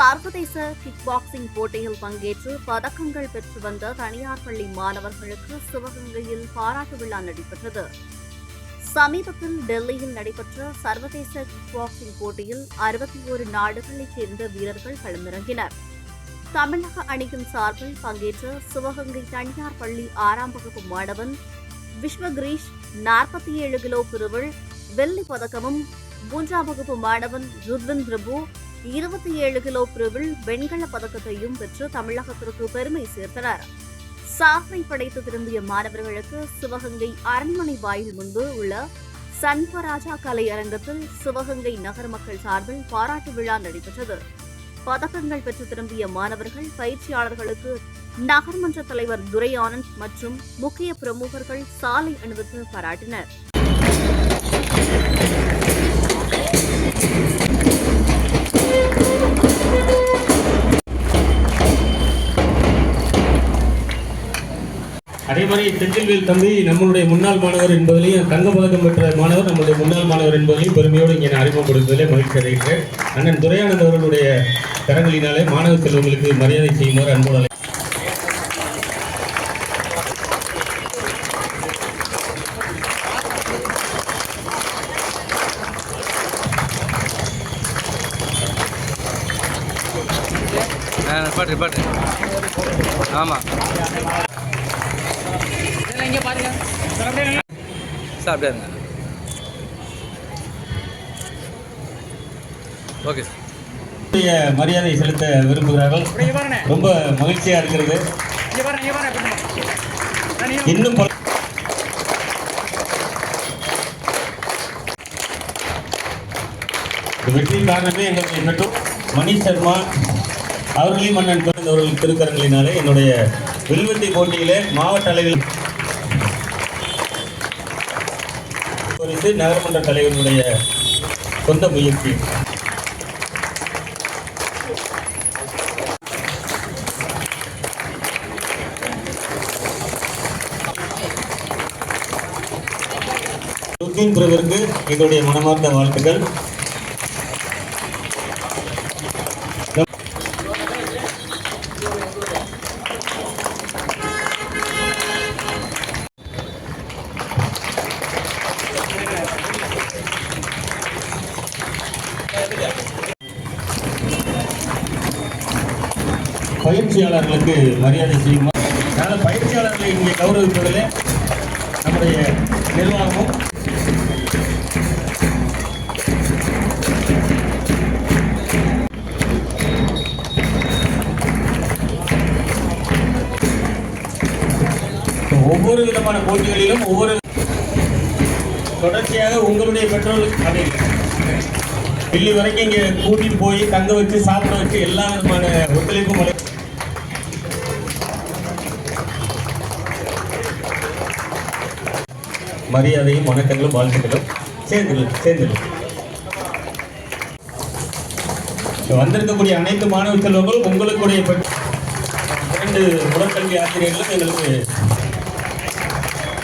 சர்வதேச kick boxing போட்டியில் பங்கேற்று பதக்கங்கள் பெற்று வந்த தனியார் பள்ளி மாணவர்களுக்கு சிவகங்கையில் பாராட்டு விழா நடைபெற்றது. சமீபத்தில் டெல்லியில் நடைபெற்ற சர்வதேச கிக் பாக்ஸிங் போட்டியில் அறுபத்தி ஒரு நாடுகளைச் சேர்ந்த வீரர்கள் களமிறங்கினர். தமிழக அணியின் சார்பில் பங்கேற்ற சிவகங்கை தனியார் பள்ளி ஆறாம் வகுப்பு மாணவன் விஸ்வகிரீஷ் நாற்பத்தி ஏழு கிலோ பிரிவில் வெள்ளி பதக்கமும் மூன்றாம் வகுப்பு மாணவன் ருத்வின் பிரபு இருபத்தி ஏழு கிலோ பிரிவில் வெண்கல பதக்கத்தையும் பெற்று தமிழகத்திற்கு பெருமை சேர்த்தனர். சாதனை படைத்து திரும்பிய மாணவர்களுக்கு சிவகங்கை அரண்மனை வாயில் முன்பு உள்ள சண்பராஜா கலை அரங்கத்தில் சிவகங்கை நகர மக்கள் சார்பில் பாராட்டு விழா நடைபெற்றது. பதக்கங்கள் பெற்று திரும்பிய மாணவர்கள் பயிற்சியாளர்களுக்கு நகர்மன்ற தலைவர் துரை ஆனந்த் மற்றும் முக்கிய பிரமுகர்கள் சாலை அணிவித்து பாராட்டினர். அதே மாதிரி செந்தில்வேல் தம்பி நம்மளுடைய முன்னாள் மாணவர் என்பதிலையும் தங்க பதக்கம் பெற்ற மாணவர் நம்மளுடைய முன்னாள் மாணவர் என்பதிலையும் பெருமையோடு இங்கே நான் அறிமுகப்படுத்துவதிலே மகிழ்ச்சி அடைகிறேன். அண்ணன் துரையானந்த் அவர்களுடைய கரங்களினாலே மாணவ செல்வங்களுக்கு மரியாதை செய்யுமாறு அன்போடு ஆ பாட்டு பாட்டு. ஆமாம் சார் அப்படியே இருங்க. Okay sir. மரியாதை செலுத்த விரும்புகிறார்கள். ரொம்ப மகிழ்ச்சியா இருக்கிறது. இன்னும் வெற்றி காரணமே எங்களுடைய பெற்றோர் மணி சர்மா அவர்களையும் மன்னன் தொடர்ந்து அவர்கள் திருக்கரங்களினாலே என்னுடைய வில்வெட்டி போட்டியிலே மாவட்ட அளவில் குறித்து நகர்மன்ற தலைவருடைய சொந்த முயற்சி. ருக்கின் பிரதருக்கு எங்களுடைய மனமார்ந்த வாழ்த்துக்கள். பயிற்சியாளர்களுக்கு மரியாதை செய்யுமா? அதனால் பயிற்சியாளர்களை இங்கே கௌரவிப்பதிலே நம்முடைய நிர்வாகமும் ஒவ்வொரு விதமான போட்டிகளிலும் ஒவ்வொரு தொடர்ச்சியாக உங்களுடைய பெற்றோர் அதை டெல்லி வரைக்கும் இங்கே கூட்டிட்டு போய் தங்க வச்சு சாப்பிட வச்சு எல்லா விதமான ஒத்துழைப்பும் மரியாதையும் வணக்கங்களும் வாழ்த்துக்களும். சேர்ந்து சேர்ந்து வந்திருக்கக்கூடிய அனைத்து மாணவ செல்வங்களும் உங்களுக்குடைய இரண்டு உடற்கல்வி ஆசிரியர்களும் எங்களுக்கு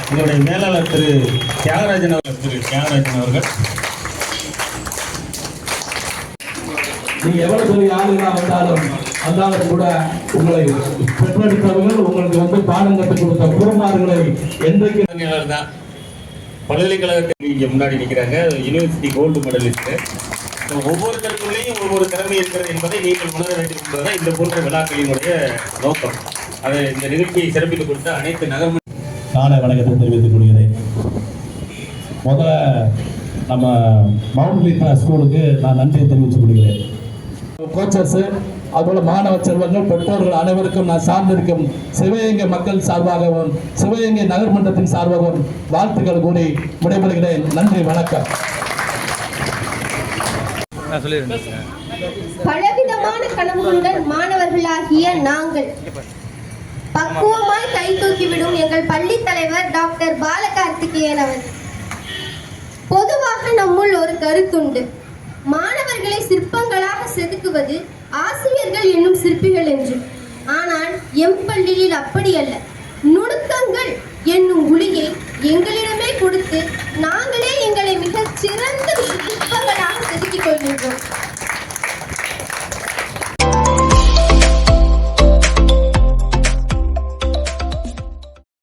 எங்களுடைய மேலாளர் திரு தியாகராஜன் அவர்கள் திரு தியாகராஜன் அவர்கள். நீங்க எவ்வளவு பெரிய ஆளுங்களா வந்தாலும் வந்தாலும் கூட உங்களை பெற்றெடுத்தவர்கள் உங்களுக்கு வந்து பாடம் கற்றுக் கொடுத்த குருமார்களை என்றைக்கு தான் பல்கலைக்கழகத்தில் இங்கே முன்னாடி நிற்கிறாங்க யூனிவர்சிட்டி கோல்டு மெடலிஸ்ட் ஒவ்வொரு தரப்புலையும் ஒவ்வொரு திறமை இருக்கிறது என்பதை நீங்கள் உணர வேண்டும் என்பதுதான் இந்த போன்ற விழாக்களினுடைய நோக்கம். அதை இந்த நிகழ்ச்சியை சிறப்பித்துக் கொடுத்த அனைத்து நகர்மன்ற காலை வணக்கத்தை தெரிவித்துக் கொள்கிறேன். முதல்ல நம்ம மவுண்ட் ஸ்கூலுக்கு நான் நன்றி தெரிவித்துக் கொள்கிறேன். கோச்சர்ஸ் அதுபோல மாணவ செல்வங்கள் பெற்றோர்கள் அனைவருக்கும் நான் சார்ந்திருக்கும் சிவகங்கை மக்கள் சார்பாகவும் சிவகங்கை நகர்மன்றத்தின் சார்பாகவும் வாழ்த்துக்கள் கூறி விடைபெறுகிறேன். நன்றி வணக்கம். பலவிதமான கனவுகளுடன் மாணவர்களாகிய நாங்கள் பக்குவமாய் கை தூக்கிவிடும் எங்கள் பள்ளி தலைவர் டாக்டர் பாலகார்த்திகேயன் அவர் பொதுவாக நம்முள் ஒரு கருத்துண்டு. மாணவர்களை சிற்பங்களாக செதுக்குவது ஆசிரியர்கள் என்னும் சிற்பிகள் என்று. ஆனால் எம் பள்ளியில் அப்படி அல்ல. நுணுக்கங்கள் என்னும் குழியை எங்களிடமே கொடுத்து நாங்களே எங்களை மிகச் சிறந்த சிற்பங்களாக செதுக்கிக் கொள்கின்றோம்.